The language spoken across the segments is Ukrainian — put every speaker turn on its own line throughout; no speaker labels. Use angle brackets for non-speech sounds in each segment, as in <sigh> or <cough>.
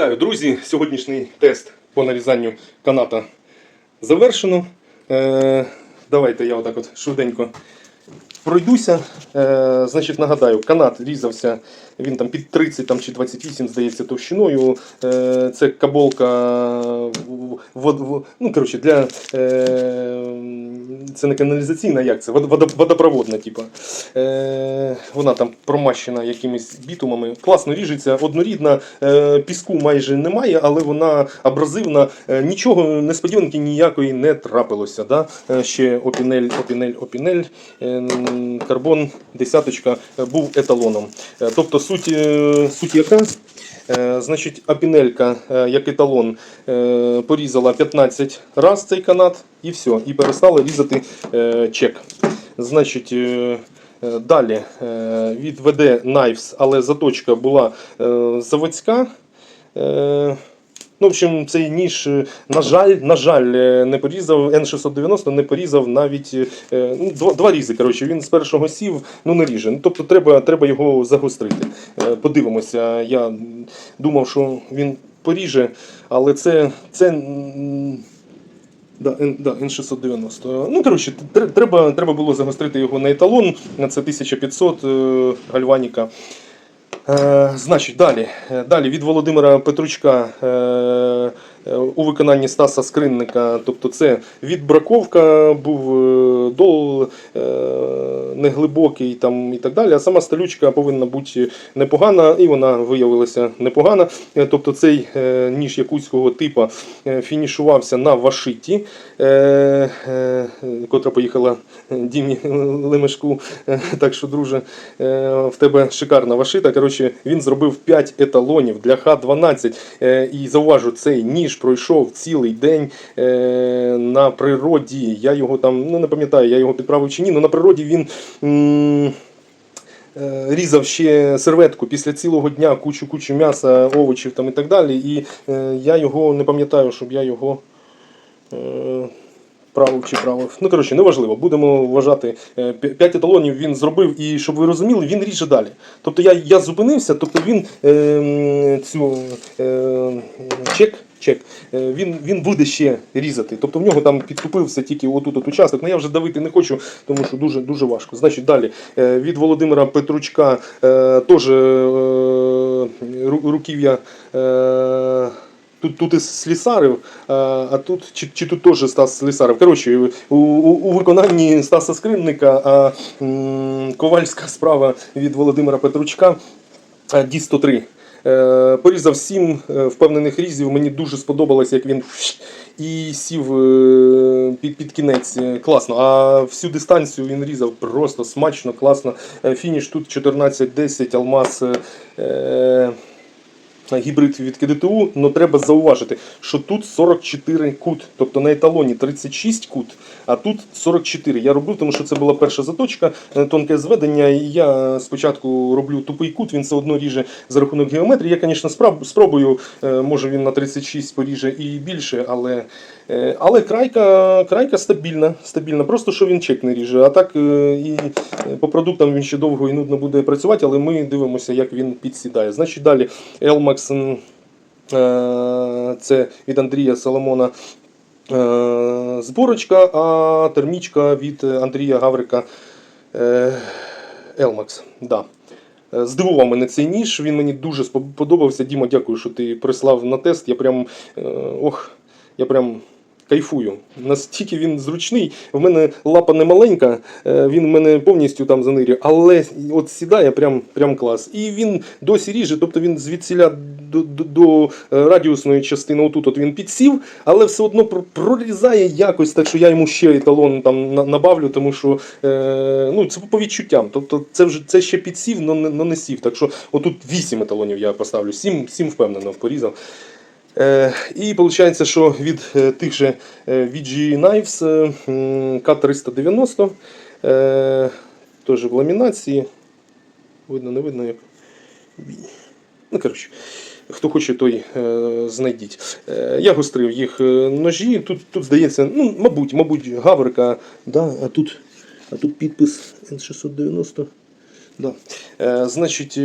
Вітаю, друзі! Сьогоднішній тест по нарізанню каната завершено. Е, давайте я отак от швиденько пройдуся. Е, значить, нагадаю, канат різався, він там під 30 там, чи 28, здається, товщиною. Е, це каболка ну, коротше, для, е, це не каналізаційна, як це? Водопроводна, типу. Вона там промащена якимись бітумами. Класно ріжеться, однорідна, піску майже немає, але вона абразивна. Нічого несподіванки ніякої не трапилося. Да? Ще опінель, опінель, опінель. Е, карбон десяточка був еталоном. Тобто суть, е, суть яка? Е, Значить, апінелька, е, як еталон, порізала 15 раз цей канат і все, і перестала різати чек. Значить, далі від VD Knives, але заточка була заводська. Ну, в общем, цей ніж, е, на жаль, на жаль, е, не порізав, N690 не порізав навіть е, ну, два, два різи. Коротше, він з першого сів, ну не ріже. Ну, тобто треба, треба його загострити. Подивимося. Я думав, що він поріже, але це. це Да, N, да, N690. Ну, коротше, треба, треба було загострити його на еталон. Це 1500 е, гальваніка. Е, значить, далі. Е, Далі від Володимира Петручка е, у виконанні Стаса Скринника. Тобто це відбраковка, був е, дол е, неглибокий там, і так далі. А сама сталючка повинна бути непогана, і вона виявилася непогана. Е, Тобто цей е, ніж якутського типу е, фінішувався на вашиті, е, е, котра поїхала е, Дімі Лемешку. Е, Так що, друже, е, в тебе шикарна вашита. Коротше, він зробив 5 еталонів для Х-12. Е, І зауважу, цей ніж пройшов цілий день е, на природі. Я його там, ну не пам'ятаю, я його підправив чи ні, але на природі він. м, е, Різав ще серветку після цілого дня кучу кучу м'яса, овочів там і так далі. І е, я його не пам'ятаю, щоб я його е, правив чи правив. Ну, коротше, неважливо. Будемо вважати. 5 еталонів він зробив, і щоб ви розуміли, він ріже далі. Тобто я, я зупинився, тобто він е, цю е, чек. Чек, е, він, він буде ще різати. Тобто в нього там підкупився тільки отут от участок. Ну я вже давити не хочу, тому що дуже дуже важко. Значить, далі е, від Володимира Петручка е, теж руків'я. Тут, тут і слісарив, а, тут чи, чи тут теж Стас Слісарив. Коротше, у, у, у виконанні Стаса Скринника, а м, ковальська справа від Володимира Петручка а, Ді 103. Е, порізав сім е, впевнених різів. Мені дуже сподобалось, як він і сів е, під, під кінець. Е, Класно. А всю дистанцію він різав просто смачно, класно. Е, Фініш тут 14-10, алмаз. Гібрид від КДТУ, але треба зауважити, що тут 44 кут, тобто на еталоні 36 кут, а тут 44. Я робив, тому що це була перша заточка, е, тонке зведення. І я спочатку роблю тупий кут, він все одно ріже за рахунок геометрії. Я, звісно, спробую, е, може він на 36 поріже і більше, але, е, але крайка, крайка стабільна, стабільна. Просто що він чек не ріже. А так і по продуктам він ще довго і нудно буде працювати, але ми дивимося, як він підсідає. Значить, далі Elmax, е, це від Андрія Соломона. е, Зборочка, а термічка від Андрія Гаврика Елмакс. Да. Е, Здивував мене цей ніж, він мені дуже сподобався. Діма, дякую, що ти прислав на тест. Я прям е, ох, я прям кайфую. Настільки він зручний. В мене лапа не маленька, е, він в мене повністю там занирює, але от сідає прям, прям клас. І він досі ріже, тобто він звідсіля до, до, до е, радіусної частини, отут от він підсів, але все одно прорізає якось, так що я йому ще еталон там набавлю, тому що е, ну, це по відчуттям. Тобто це вже це ще підсів, але не, сів. Так що отут 8 еталонів я поставлю, 7, 7 впевнено порізав. Е, і виходить, що від е, тих же е, VG Knives е, м, К390, е, теж в ламінації. Видно, не видно як. Ну, коротше, хто хоче, той знайдіть. Я гострив їх ножі. Тут, тут здається, ну, мабуть, мабуть, гаврика. Да, а, тут, а тут підпис N690. Да. Значить,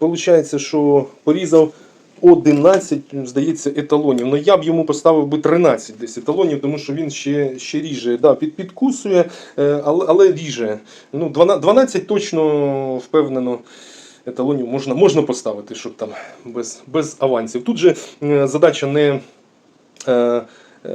виходить, що порізав 11, здається, еталонів. Ну я б йому поставив би 13 десь еталонів, тому що він ще, ще ріже. Да, під, підкусує, е, але, але ріже. Ну, 12, 12 точно впевнено. Еталонів можна, можна поставити, щоб там без, без авансів. Тут же е, задача не е,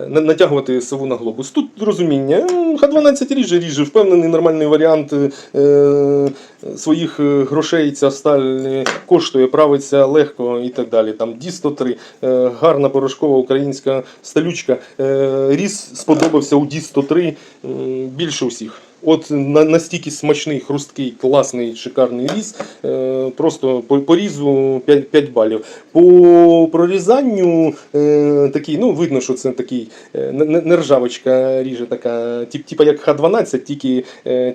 натягувати сову на глобус. Тут розуміння, Х12 ріже, ріже, впевнений нормальний варіант е, е, своїх е, грошей ця сталь е, коштує, правиться легко і так далі. Там Ді-103, е, гарна порошкова українська сталючка. Е, Ріс сподобався у Ді-103 е, більше усіх. От настільки смачний, хрусткий, класний, шикарний різ. Е, просто по, по різу 5, 5 балів. По прорізанню е, такий, ну видно, що це такий е, не, не- не ржавочка ріже, така, тип, типа як Х12, тільки,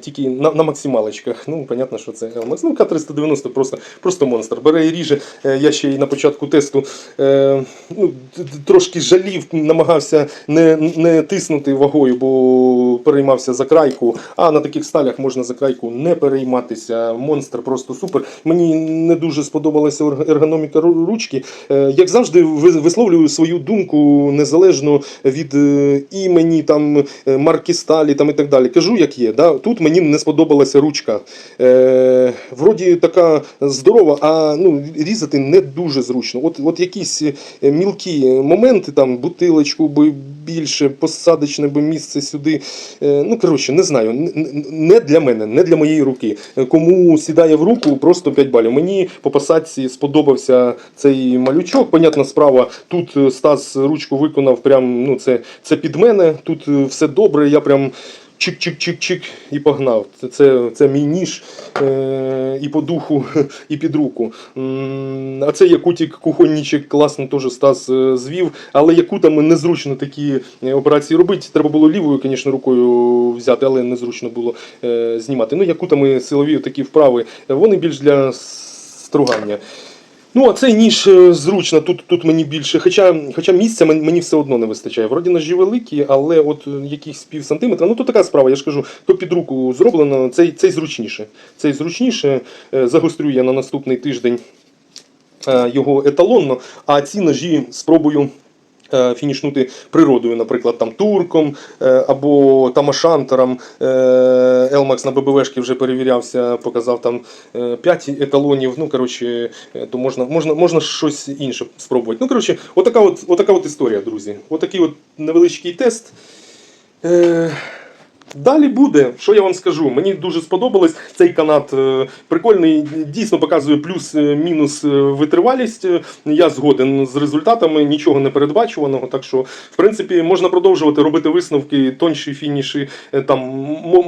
тільки на, на максималочках. Ну, понятно, що це Elmax. Ну, К390 просто, просто монстр. Бере і ріже. Я ще й на початку тесту ну, трошки жалів, намагався не, не тиснути вагою, бо переймався за крайку. А на таких сталях можна за крайку не перейматися. Монстр просто супер. Мені не дуже сподобалася ергономіка ручки. Е, Як завжди, висловлюю свою думку незалежно від е, імені, там, е, марки сталі там, і так далі. Кажу, як є. Да? Тут мені не сподобалася ручка. Е, вроді така здорова, а ну, різати не дуже зручно. От, от якісь мілкі моменти, там, бутилочку би більше, посадочне би місце сюди. Е, ну, коротше, не знаю. Не для мене, не для моєї руки. Кому сідає в руку, просто 5 балів. Мені по посадці сподобався цей малючок. Понятна справа, тут е, Стас ручку виконав, прям, ну, це, це під мене. Тут е, все добре. Я прям чик-чик-чик-чик і погнав. Це, це, це мій ніж е, і по духу, <laughs> і під руку. А це якутік кухонничок класно теж Стас е, звів, але якутами незручно такі е, операції робити. Треба було лівою, звісно, рукою взяти, але незручно було е, знімати. Ну, якутами силові такі вправи, вони більш для стругання. Ну, а цей ніж е, зручно, тут, тут мені більше. Хоча, хоча місця мені все одно не вистачає. Вроді ножі великі, але от якихось якісь пів сантиметра. Ну то така справа, я ж кажу, то під руку зроблено, цей, цей зручніше. Цей зручніше. Е, Загострю я на наступний тиждень е, його еталонно, а ці ножі спробую. Е, Фінішнути природою, наприклад, там турком е, або тамашантером. Елмакс на ББВшки вже перевірявся, показав там 5 еталонів. Ну, коротше, е, то можна, можна, можна щось інше спробувати. Ну, коротше, отака от, отака от історія, друзі. Отакий от невеличкий тест. Далі буде, що я вам скажу. Мені дуже сподобалось цей канат е, прикольний, дійсно показує плюс-мінус е, витривалість. Е, Я згоден з результатами, нічого не передбачуваного. Так що, в принципі, можна продовжувати робити висновки, тонші фініші. Там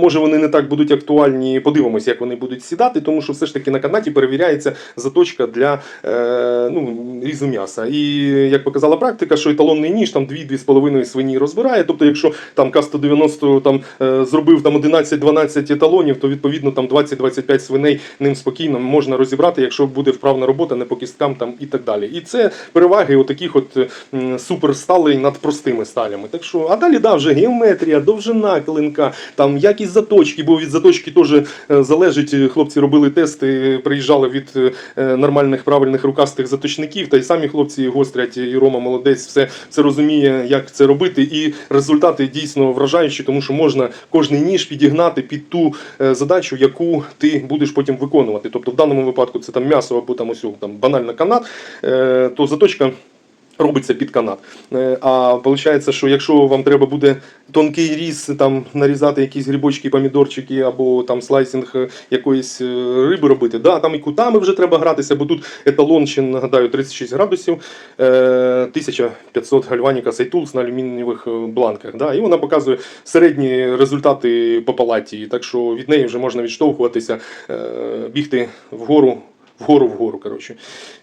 може вони не так будуть актуальні. Подивимося, як вони будуть сідати, тому що все ж таки на канаті перевіряється заточка для е, ну, різу м'яса. І як показала практика, що еталонний ніж там 2-2,5 свині розбирає. Тобто, якщо там К-190 там зробив там 11-12 еталонів, то відповідно там 20-25 свиней ним спокійно можна розібрати, якщо буде вправна робота, не по кісткам там і так далі. І це переваги отаких от суперсталей над простими сталями. Так що, а далі да, вже геометрія, довжина клинка, там якість заточки, бо від заточки теж е, залежить. Хлопці робили тести, приїжджали від е, нормальних правильних рукастих заточників, та й самі хлопці гострять, і Рома молодець, все, все розуміє, як це робити. І результати дійсно вражаючі, тому що можна кожний ніж підігнати під ту е, задачу, яку ти будеш потім виконувати. Тобто в даному випадку це там м'ясо або там ось там банально канат, е, то заточка. Робиться під канат. Е, А виходить, що якщо вам треба буде тонкий різ, там нарізати якісь грибочки, помідорчики, або там слайсинг е, якоїсь е, риби робити, да, там і кутами вже треба гратися, бо тут еталон ще нагадаю 36 градусів, е, 1500 гальваніка Сайтулс на алюмінієвих бланках. Да, і вона показує середні результати по палаті. Так що від неї вже можна відштовхуватися, бігти вгору. Вгору, вгору, коротше.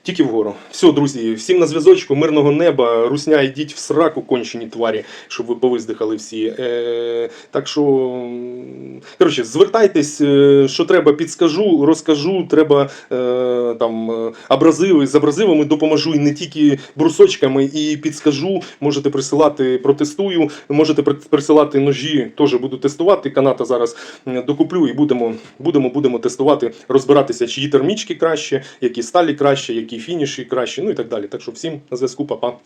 Тільки вгору. Все, друзі, всім на зв'язочку, мирного неба, русня, йдіть в сраку, кончені тварі, щоб ви повиздихали всі. Е, так що, коротше, звертайтесь, е, що треба, підскажу, розкажу. Треба е, там е, абразиви. З абразивами допоможу і не тільки брусочками, і підскажу. Можете присилати, протестую. Можете присилати ножі, теж буду тестувати. Каната зараз докуплю і будемо, будемо, будемо тестувати, розбиратися, чиї термічки краще. Краще, які сталі краще, які фініші краще, ну і так далі. Так що всім на зв'язку, па-па.